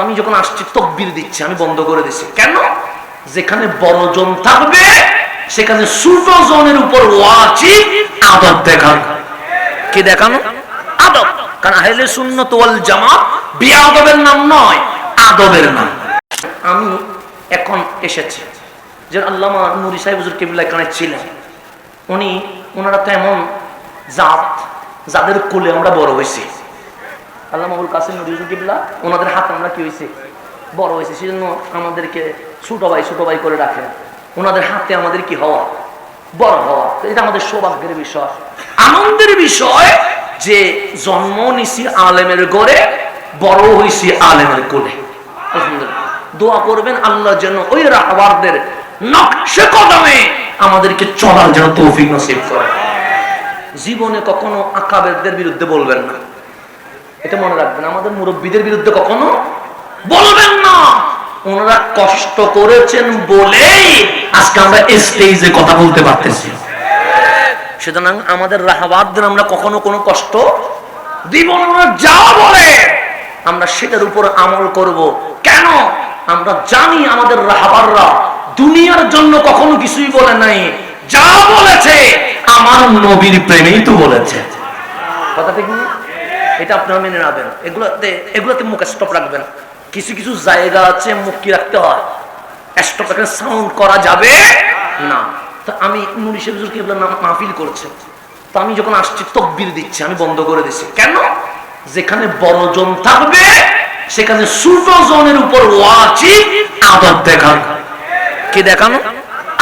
আমি যখন আসছি, তকবির দিচ্ছি, আমি বন্ধ করে দিচ্ছি। কেন? যেখানে বড় জন থাকবে, সেখানে ছোট জনের উপর ওয়াজিব আদব দেখানো। কি দেখানো? আদব। কারণ আহলে সুন্নত ওয়াল জামা বিয়াদবের নাম নয়, আদবের নাম। আমি এখন এসেছি যে আল্লামা নুরি সাহেব হুজুর কেবলা এখানে ছিলেন। উনি ওনারা তো এমন জাত, যাদের কোলে আমরা বড় হয়েছি। আল্লাহ মাহুল কাসিম নুরিজুল কিবলা, ওনাদের হাতে আমরা কি হয়েছে বড় হয়েছে সেজন্য আমাদেরকে ছোট ভাই ছোট ভাই করে রাখেন। ওনাদের হাতে আমাদের কি হওয়া? বড় হওয়া। এটা আমাদের সৌভাগ্যের বিষয়। আনন্দের বিষয় যে জন্ম নিছি আলেমের গড়ে বড় হয়েছি আলেমের কোলে। দোয়া করবেন আল্লাহ যেন ওই রাহবারদের নকশে কদমে আমাদেরকে চলার যেন তৌফিক নসিব করে। জীবনে কখনো আকাবেরদের বিরুদ্ধে বলবেন না। এটা মনে রাখবেন, আমাদের মুরব্বীদের বিরুদ্ধে কখনো বলবেন না। ওনারা কষ্ট করেছেন বলেই আজকে আমরা স্টেজে কথা বলতে পারতেছি। সুতরাং আমাদের রাহাবাদদের আমরা কখনো কোনো কষ্ট দিব না যা বলে, আমরা সেটার উপর আমল করব। কেন? আমরা জানি আমাদের রাহাবাররা দুনিয়ার জন্য কখনো কিছুই বলে নাই। যা বলেছে, আমার নবীর প্রেমেই তো বলেছে। কথা ঠিক না? এটা আপনারা মেনে নেবেন। এগুলোতে এগুলোতে মুখ স্টপ রাখবেন। কিছু কিছু জায়গা আছে মুখ কি রাখতে হয়? স্টপ রাখলে সাউন্ড করা যাবে? না। তো আমি নুরি শেখুজুর কেবলার নাম মাহফিল করছে। তো আমি যখন আসছি, তকবির দিচ্ছি, আমি বন্ধ করে দিচ্ছি কেন? যেখানে বড় জন থাকবে, সেখানে ছোট জনের উপর ওয়াজিব আদব দেখানো। কি দেখানো?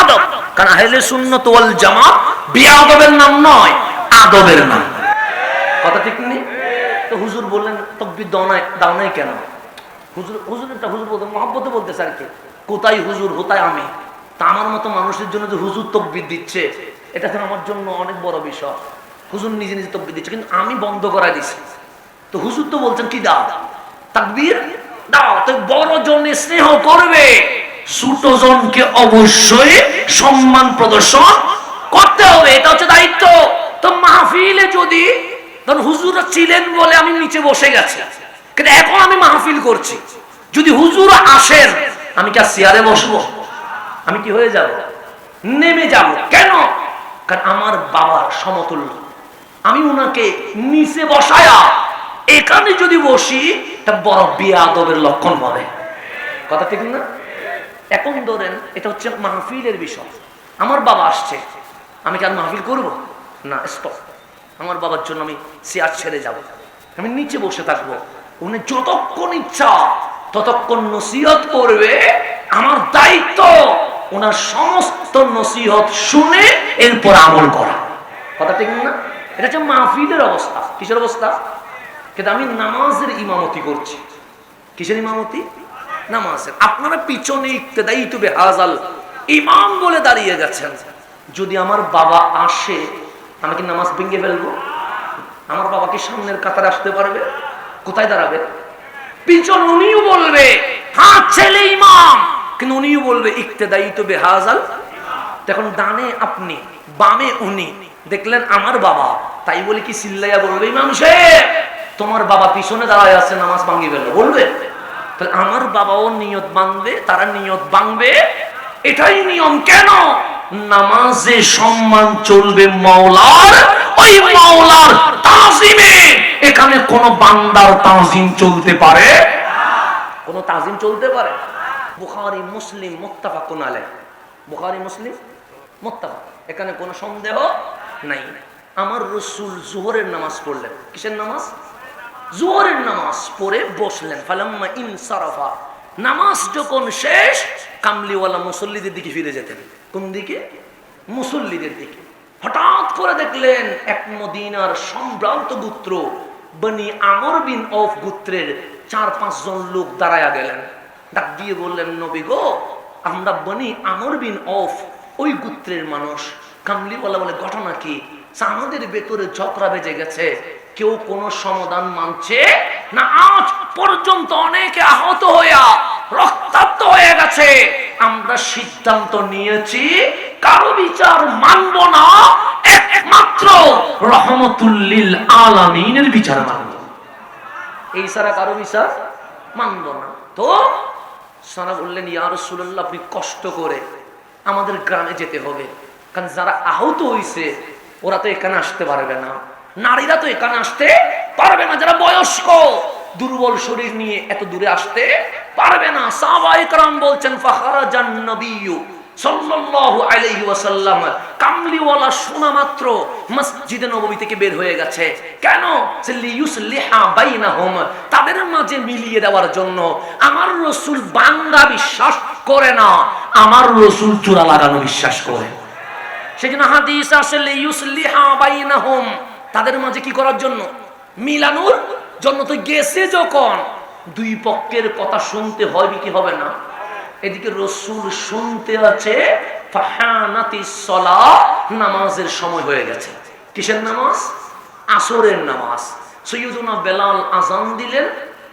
আদব। কারণ আহলে সুন্নত ওয়াল জামা বিয়াদবের নাম নয়, আদবের নাম। কথা ঠিক নেই? তো হুজুর বললেন, তকবির দাও নাই কেন? হুজুর হুজুর একটা হুজুর বলতে মহাব্বতে বলতেছে আর কি, কোথায় হুজুর, কোথায় আমি? তা আমার মতো মানুষের জন্য যে হুজুর তকবির দিচ্ছে, এটা তো আমার জন্য অনেক বড় বিষয়। হুজুর নিজে নিজে তকবির দিচ্ছে, কিন্তু আমি বন্ধ করা দিছি। তো হুজুর তো বলছেন, কি দাও? তাকবীর? দাও, তো বড় জনে স্নেহ করবে ছোট জনকে অবশ্যই সম্মান প্রদর্শন করতে হবে। এটা হচ্ছে দায়িত্ব। তো মাহফিলে যদি ধরুন হুজুর ছিলেন বলে আমি নিচে বসে গেছি। কিন্তু এখন আমি মাহফিল করছি। যদি হুজুর আসেন, আমি কি চেয়ারে বসবো? আমি কি হয়ে যাব? নেমে যাব। কেন? কারণ আমার বাবার সমতুল্য। আমি ওনাকে নিচে বসায়া এখানে যদি বসি, তা বড় বিয়াদবের লক্ষণ হবে। কথা ঠিক না? এখন ধরেন, এটা হচ্ছে মাহফিলের বিষয়। আমার বাবা আসছে। আমি কি আর মাহফিল করব? না স্টপ আমার বাবার জন্য আমি চেয়ার ছেড়ে যাব। আমি নিচে বসে থাকব। উনি যতক্ষণ ইচ্ছা, ততক্ষণ নসিহত করবে। আমার দায়িত্ব, ওনার সমস্ত নসিহত শুনে এরপর আমল করা। কথা ঠিক না? এটা হচ্ছে মাহফিলের অবস্থা। কিসের অবস্থা? কিন্তু আমি নামাজের ইমামতি করছি। কিসের ইমামতি? নামাজের। আপনারা পিছনে ইকতেদাই তো বেহাজাল ইমাম বলে দাঁড়িয়ে গেছেন। যদি আমার বাবা আসে আমি কি নামাজ ভেঙে ফেলব? আমার বাবা কি সামনের কাতারে আসতে পারবে? কোথায় দাঁড়াবে? পিছন উনিও বলবে হ্যাঁ ছেলে ইমাম। কিন্তু উনিও বলবে, ইকতেদাই তো বেহাজাল। তখন ডানে আপনি, বামে উনি। দেখলেন আমার বাবা, তাই বলে কি সিল্লাইয়া বলবে, ইমাম সাহেব, তোমার বাবা পিছনে দাঁড়ায় আছে, নামাজ ভাঙি ফেলবে। বলবে? আমার বাবাও নিয়ত বাঁধবে, তারা নিয়ত বাঁধবে? এটাই নিয়ম কেন? নামাজে সম্মান চলবে মাওলার, ওই মাওলার তাজিমে। এখানে কোন বান্দার তাজিম চলতে পারে? কোন তাজিম চলতে পারে? বুখারি, মুসলিম, মুত্তাফাকুন আলাইহ। বুখারি, মুসলিম মুত্তাফাক এখানে কোনো সন্দেহ নাই। আমার রসুল জোহরের নামাজ পড়লেন। কিসের নামাজ? জোহরের নামাজ পড়ে বসলেন। ফালাম্মা ইনসারাফা। নামাজ যখন শেষ, কামলিওয়ালা মুসল্লিদের দিকে ফিরে যেতেন। কোন দিকে? মুসল্লিদের দিকে। হঠাৎ করে দেখলেন এক মদিনার সম্ভ্রান্ত গোত্র, বনি আমর বিন অফ গোত্রের চার পাঁচজন লোক দাঁড়ায়া গেলেন। ডাক দিয়ে বললেন, নবী গো, আমরা বনি আমর বিন অফ ওই গোত্রের মানুষ। কামলিওয়ালা বলে, ঘটনা কি? আমাদের ভেতরে ঝগড়া বেজে গেছে। কেউ কোনো সমাধান মানছে? না, আজ পর্যন্ত অনেকে আহত হইয়া রক্তাক্ত হয়ে গেছে। আমরা সিদ্ধান্ত নিয়েছি, কারও বিচার মানব না, একমাত্র রহমতুল্লিল আলামিনের বিচার মানব। এই সারা কারও বিচার মানব না। তো, সারা বললেন, ইয়া রাসূলুল্লাহ, আপনি কষ্ট করে আমাদের গ্রামে যেতে হবে। কারণ যারা আহত হইছে, ওরা তো এখানে আসতে পারবে না। নারীরা তো এখানে আসতে পারবে না, যারা বয়স্ক। দুর্বল শরীর নিয়ে এত দূরে আসতে পারবে না। সাহবা একরাম বলছেন তাদের মাঝে মিলিয়ে দেওয়ার জন্য। আমার রসুল বান্দা বিশ্বাস করে না, আমার রসুল চূড়া লাগানো বিশ্বাস করে। সেজন্য তাদের মাঝে কি করার জন্য? মিলানুর জন্য তো গেছে যখন, দুই পক্ষের কথা শুনতে হয় কি হবে না? এদিকে রসুল শুনতে আছে নামাজের সময় হয়ে গেছে। কিসের নামাজ? আসরের নামাজ। সৈয়দুনা বেলাল আজান দিলেন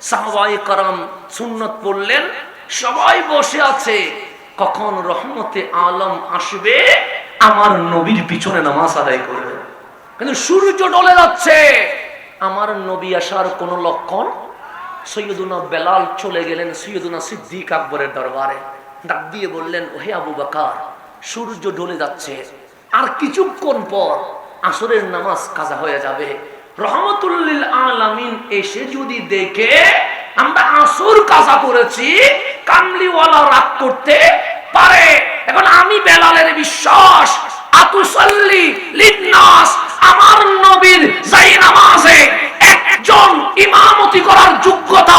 সাহবাই কারাম সুন্নত পড়লেন, সবাই বসে আছে। কখন রহমতে আলম আসবে, আমার নবীর পিছনে নামাজ আদায় করবে। কিন্তু সূর্য ডলে যাচ্ছে। আমার নবী আসার কোন লক্ষণ? সৈয়দুনা বেলাল চলে গেলেন সৈয়দুনা সিদ্দিক আকবরের দরবারে। ডাক দিয়ে বললেন, ওহে আবু বাকার, সূর্য ঢলে যাচ্ছে। আর কিছুক্ষণ পর আসরের নামাজ কাজা হয়ে যাবে। রহমতুল্লিল আলামিন এসে যদি দেখে, আমরা আসর কাজা করেছি, কামলিওয়ালা রাগ করতে পারে। এখন আমি বেলালের বিশ্বাস, আতুসাল্লি আমার নবীর যাই নামাজে একজন ইমামতি করার যোগ্যতা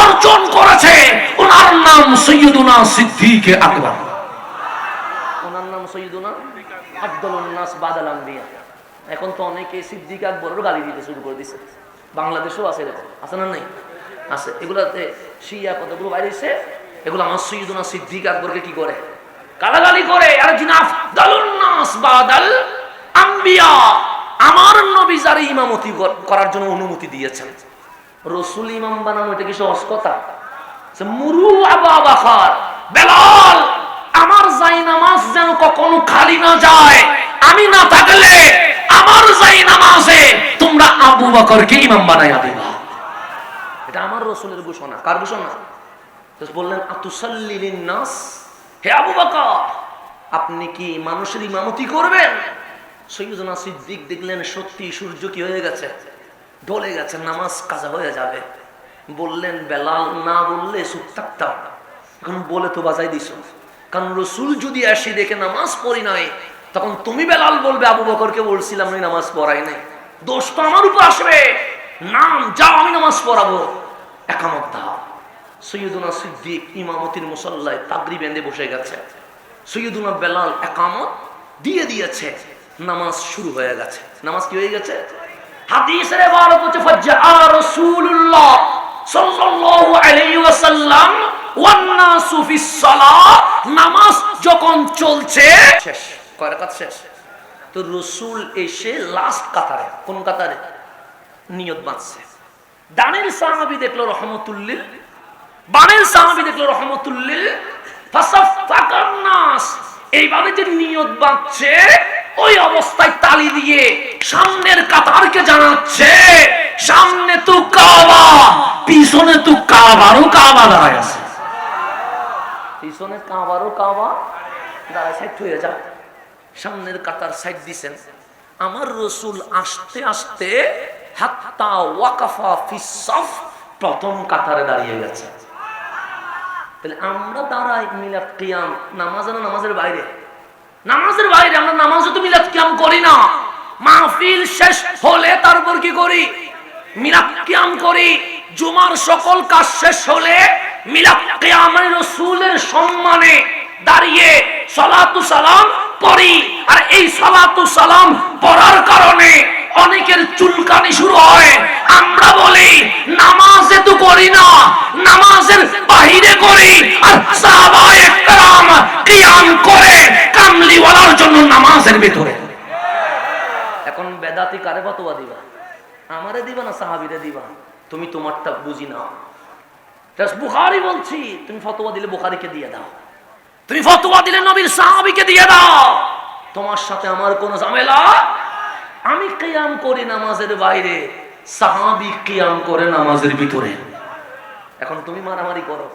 অর্জন করেছে, ওনার নাম সৈয়দুনা সিদ্দিক আকবর। এখন তো অনেকে গালি দিতে শুরু করে আছে এরকম। আছে না নাই? এগুলাতে আমার কি করে? গালাগালি করে। আর জিনাফ দালুন বাদাল আম্বিয়া। আমার নবী যারা ইমামতি করার জন্য অনুমতি দিয়েছেন। রসুল ইমাম বানানো, এটা কি সহজ কথা? মুরু আবা বেলাল, আমার যাই নামাজ যেন কখনো খালি না যায়, আমি না থাকলে আমার যাই নামাজে তোমরা আবু বকরকে ইমাম বানাইয়া দিবা। এটা আমার রসুলের ঘোষণা। কার ঘোষণা? বললেন আতুসাল্লিলিন নাস? হে আবু বকর, আপনি কি মানুষের ইমামতি করবেন? সৈয়দনা সিদ্দিক দেখলেন সত্যি সূর্য কি হয়ে গেছে? ঢলে গেছে, নামাজ কাজা হয়ে যাবে। বললেন, বেলাল, না বললে চুপ থাকতাম। এখন বলে তো বাজাই দিছ কারণ রসুল যদি আসি দেখে নামাজ পড়ি নাই, তখন তুমি বেলাল বলবে, আবু বকরকে বলছিলাম, আমি নামাজ পড়াই নাই। দোষ তো আমার উপর আসবে। নাম যাও, আমি নামাজ পড়াবো। একামত দাও। সৈয়দুনা সিদ্দিক ইমামতির মুসল্লায় তাগরি বেঁধে বসে গেছে। সৈয়দুনা বেলাল একামত দিয়ে দিয়েছে। নামাজ শুরু হয়ে গেছে। নামাজ কি হয়ে গেছে? হাদিসের ইবারত হচ্ছে ফাজ্জা রাসূলুল্লাহ সাল্লাল্লাহু আলাইহি ওয়াসাল্লাম ওয়ান নাসু ফিস সালাহ নামাজ যখন চলছে, শেষ। কয় রাকাত শেষ? তো রসুল এসে লাস্ট কাতারে, কোন কাতারে? নিয়ত বাঁধছে। ডানের সাহাবি দেখল রহমতুল্লিল বানের সাহাবি দেখল রহমতুল্লিল ফাসাফাকান নাস এইভাবে যে নিয়ত বাঁধছে ওই অবস্থায় তালি দিয়ে সামনের কাতারকে জানাচ্ছে, সামনে তো কাবা, পিছনে তো কাবারও কাবা দাঁড়ায় আছে। পিছনে কাবারও কাবা দাঁড়ায়, সাইড হয়ে যাও সামনের কাতার সাইড দিছেন। আমার রসুল আসতে আসতে হাত্তা ওয়াকাফা ফিসফ প্রথম কাতারে দাঁড়িয়ে গেছে। তাহলে আমরা দাঁড়াই মিলাদ নামাজ নামাজের বাইরে? নামাজের বাইরে আমরা নামাজ তো মিলাদ কিয়াম করি না। মাহফিল শেষ হলে তারপর কি করি? মিলাদ কিয়াম করি। জুমার সকল কাজ শেষ হলে মিলাদ কিয়ামের রাসূলের সম্মানে দাঁড়িয়ে সালাতু সালাম পড়ি। আর এই সালাতু সালাম পড়ার কারণে অনেকের চুলকানি শুরু হয়। আমরা বলি, নামাজে তো করি না, নামাজের বাহিরে করি। আর সাহাবায়ে কেরাম কিয়াম করে কামলিওয়ালার জন্য নামাজের ভিতরে। এখন বেদাতি কারে ফতোয়া দিবা? আমারে দিবা না সাহাবিরে দিবা? তুমি তোমারটা বুঝি না বুখারি বলছি, তুমি ফতোয়া দিলে বুখারিকে দিয়ে দাও। তুমি ফতোয়া দিলে নবীর সাহাবিকে দিয়ে দাও। তোমার সাথে আমার কোনো ঝামেলা আমি কিয়াম করি নামাজের বাইরে, সাহাবি কিয়াম করে নামাজের ভিতরে। এখন তুমি মারামারি করো।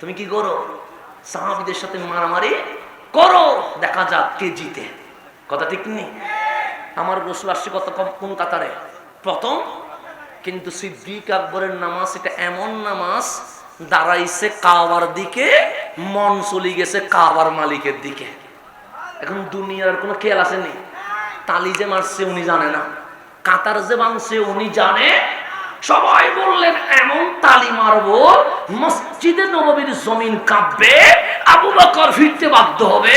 তুমি কি করো? সাহাবিদের সাথে মারামারি করো, দেখা যাক কে জিতে। কথা ঠিক নেই? আমার রসুল আসছে কত কোন কাতারে? প্রথম, কিন্তু সিদ্দিক আকবরের নামাজ, এটা এমন নামাজ, দাঁড়াইছে কাবার দিকে, মন চলে গেছে কাবার মালিকের দিকে। এখন দুনিয়ার কোনো খেয়াল আসেনি? তালি যে মারছে উনি জানে না। কাতার যে ভাঙছে উনি জানে। সবাই বললেন, এমন তালি মারব, মসজিদে নববীর জমিন কাঁপবে, আবু বকর ফিরতে বাধ্য হবে।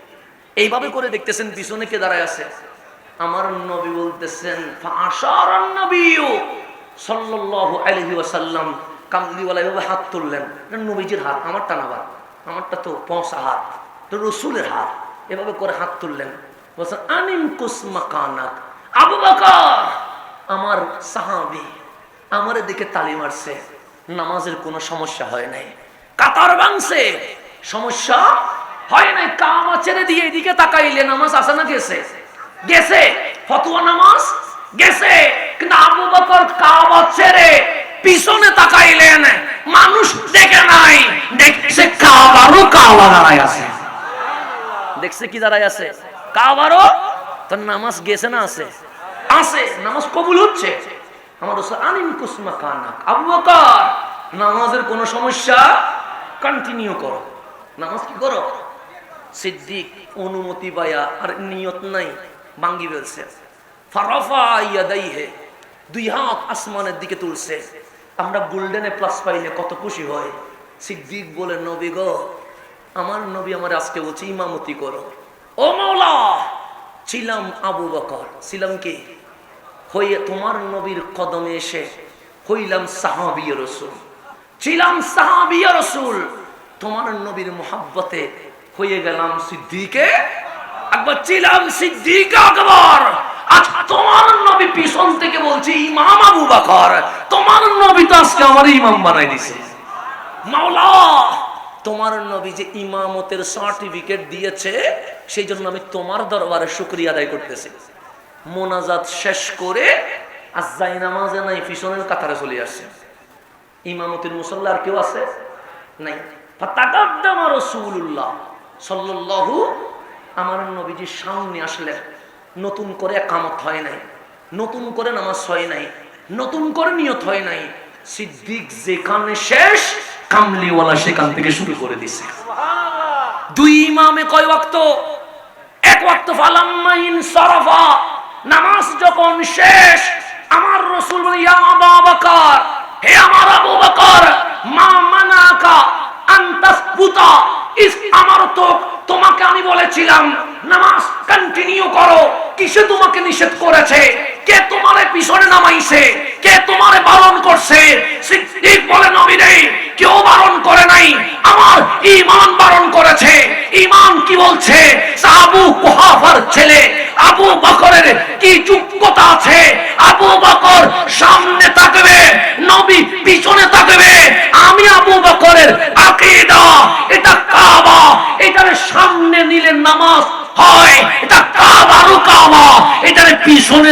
এইভাবে করে দেখতেছেন, পিছনে কে দাঁড়ায় আছে? আমার নবী বলতেছেন সাল্লাল্লাহু আলাইহি এভাবে হাত তুললেন। নবীজির হাত, আমারটা না আমারটা তো পৌঁছা হাত রসুলের হাত। এভাবে করে হাত তুললেন। বলছেন আনিম কুসমা কানাক আবু বকর, আমার সাহাবি আমার দিকে তালি মারছে, নামাজের কোনো সমস্যা হয় নাই। কাতার ভাঙছে সমস্যা হয় নাই কামা ছেড়ে দিয়ে এদিকে তাকাইলে নামাজ আসে না, গেছে। গেছে, ফতুয়া নামাজ গেছে, কিন্তু আবু বকর কাবা ছেড়ে পিছনে তাকাইলেন, মানুষ দেখে নাই, দেখছে কাবারও কাবা দাঁড়ায় আছে। দেখছে কি দাঁড়ায় আছে? কাবারও? তোর নামাজ গেছে না, আছে। আছে, নামাজ কবুল হচ্ছে। আমার আনিন কুসমা কানাক। আবু বকর, নামাজের কোনো সমস্যা? কন্টিনিউ করো। নামাজ কি করো? সিদ্দিক অনুমতি পায়া আর নিয়ত নাই ভাঙ্গি ফেলছে। দুই হাত আসমানের দিকে তুলছে। আমরা গোল্ডেনে প্লাস পাইলে কত খুশি হয়। সিদ্দিক বলে, নবী গো, আমার নবী আমার আজকে বলছে ইমামতি করো। ও মাওলা, ছিলাম আবু বকর। ছিলাম কি? হয়ে তোমার নবীর কদমে এসে হইলাম সাহাবিয় রসুল। ছিলাম সাহাবিয় রসুল। তোমার নবীর মোহাব্বতে হয়ে গেলাম সিদ্দিকে। একবার ছিলাম সিদ্দিক আকবর। ইমাম আবু তোমার নবী তো আজকে আমার ইমাম বানাই দিছে। তোমার নবী যে ইমামতের সার্টিফিকেট দিয়েছে, সেই জন্য আমি তোমার দরবারে করতেছি। মোনাজাত শেষ করে পিছনের কাতারে চলে আসছে। ইমামতির মুসল্লা আর কেউ আছে? নাই। রাসূলুল্লাহ। সাল্লাল্লাহু আমার নবীজির সামনে আসলেন। নতুন করে কামত হয় নাই নতুন করে নামাজ হয় নাই নতুন করে নিয়ত হয় নাই। সিদ্দিক যেখানে শেষ কামলিওয়ালা সেখান থেকে শুরু করে দিছে। দুই ইমামে কয় ওয়াক্ত? এক ওয়াক্ত ফালাম্মাইন সরাফা। নামাজ যখন শেষ আমার রসুল ইয়া আবু বকর হে আমার আবু বকর মা মানাকা আন্তাসবুতা ইস আমার তো তোমাকে আমি বলেছিলাম, নামাজ কন্টিনিউ করো। কিসে তোমাকে নিষেধ করেছে? কে তোমারে পিছনে নামাইছে? কে তোমারে বারণ করছে? সিদ্দিক বলে, নবী নেই কেউ বারণ করে নাই। আমার ঈমান বারণ করেছে। ঈমান কি বলছে? আবু কুহাফার ছেলে, আবু বকরের কি যোগ্যতা আছে? আবু বকর সামনে থাকবে নবী পিছনে থাকবে আমি আবু বকরের আকীদা এটা কাবা এটার সামনে নিলে নামাজ হয় এটা কাবারও কাবা এটার পিছনে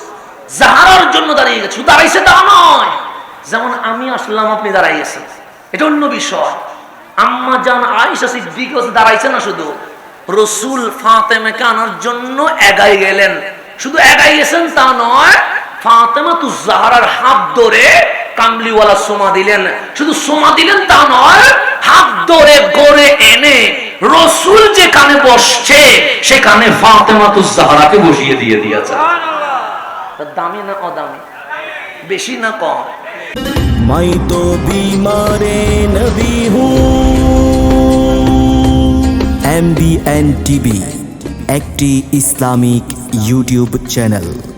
জাহারার জন্য দাঁড়িয়ে গেছে দাঁড়াইছে তা নয়। যেমন আমি আসলাম, আপনি দাঁড়াইয়েছেন। এটা অন্য বিষয়। আম্মা জান আয়েশা সিদ্দিক দাঁড়াইছে না শুধু। রসুল ফাতেমাকে আনার জন্য এগাই গেলেন। শুধু এগাই গেছেন তা নয়, ফাতেমা তু জাহারার হাত ধরে কামলিওয়ালা সোমা দিলেন। শুধু সোমা দিলেন তা নয়, হাত ধরে গড়ে এনে রসুল যে কানে বসছে, সেখানে ফাতেমাতুজ জাহরাকে বসিয়ে দিয়ে দিয়েছে। তা দামি না অদামি? বেশি না কম? মাই তো বিমারে নবী হু। এমবিএন টিভি, একটি ইসলামিক ইউটিউব চ্যানেল।